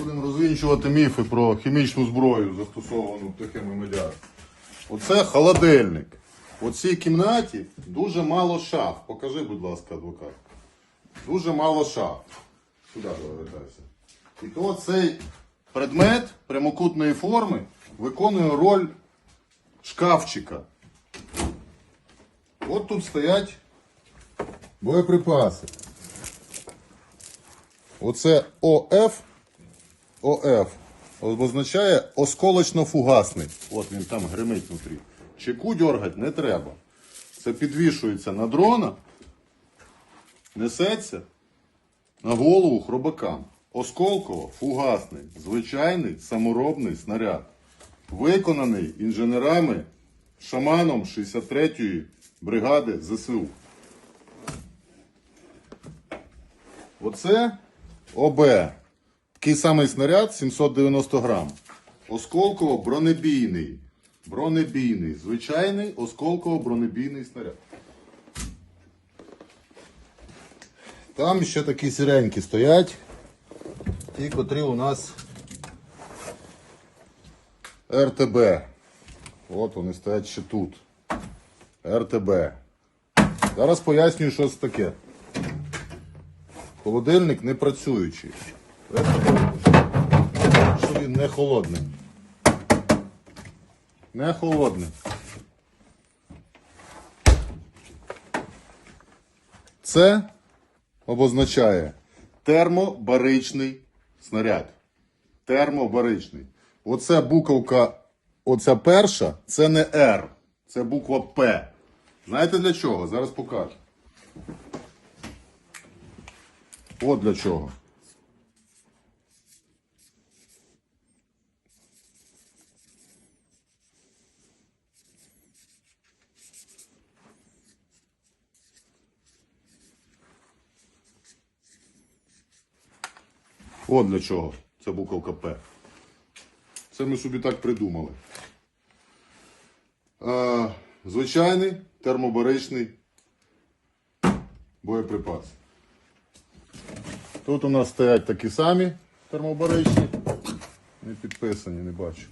Будемо розвінчувати міфи про хімічну зброю, застосовану птахами медіа. Оце холодильник. У цій кімнаті дуже мало шаф. Покажи, будь ласка, адвокат. Дуже мало шаф. Сюди повертайся. І то цей предмет прямокутної форми виконує роль шкафчика. От тут стоять боєприпаси. Оце ОФ. ОФ означає осколочно-фугасний. От він там гримить внутрі. Чеку дергати не треба. Це підвішується на дрона, несеться на голову хробакам. Осколково фугасний, звичайний саморобний снаряд. Виконаний інженерами, шаманом 63-ї бригади ЗСУ. Оце ОБ. Такий самий снаряд 790 грам. Осколково бронебійний. Бронебійний. Звичайний осколково бронебійний снаряд. Там ще такі сіренькі стоять. Ті, котрі у нас РТБ. От вони стоять ще тут. РТБ. Зараз пояснюю, що це таке. Холодильник не працюючий. Що він не холодний. Не холодний. Це обозначає термобаричний снаряд. Термобаричний. Оце буковка, оця перша, це не Р, це буква П. Знаєте для чого? Зараз покажу. От для чого. От для чого ця буковка П. Це ми собі так придумали. Е, звичайний термобаричний боєприпас. Тут у нас стоять такі самі термобаричні. Не підписані, не бачу.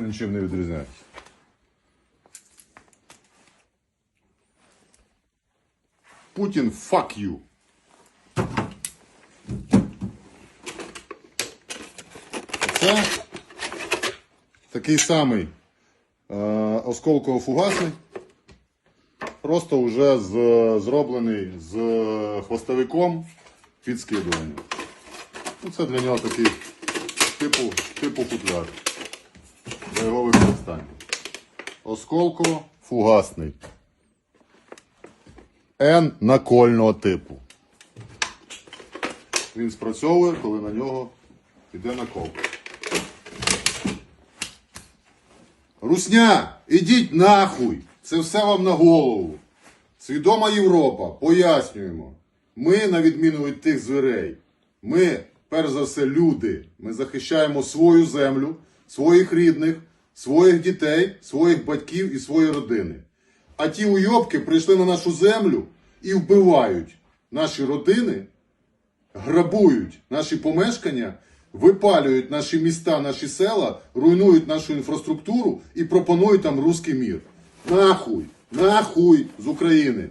Нічим не відрізняються. Путін fuck you. Це такий самий е, осколково-фугасний. Просто вже з, зроблений з хвостовиком під скидування. Ну, це для нього такий типу, типу футляр. Для його використання. Осколково фугасний. Н накольного типу. Він спрацьовує, коли на нього йде накол. Русня, ідіть нахуй! Це все вам на голову. Свідома Європа, пояснюємо. Ми, на відміну від тих зверей, ми, перш за все, люди. Ми захищаємо свою землю, своїх рідних, своїх дітей, своїх батьків і свої родини. А ті уйобки прийшли на нашу землю і вбивають наші родини, грабують наші помешкання, випалюють наші міста, наші села, руйнують нашу інфраструктуру і пропонують там руський мір. Нахуй, нахуй з України.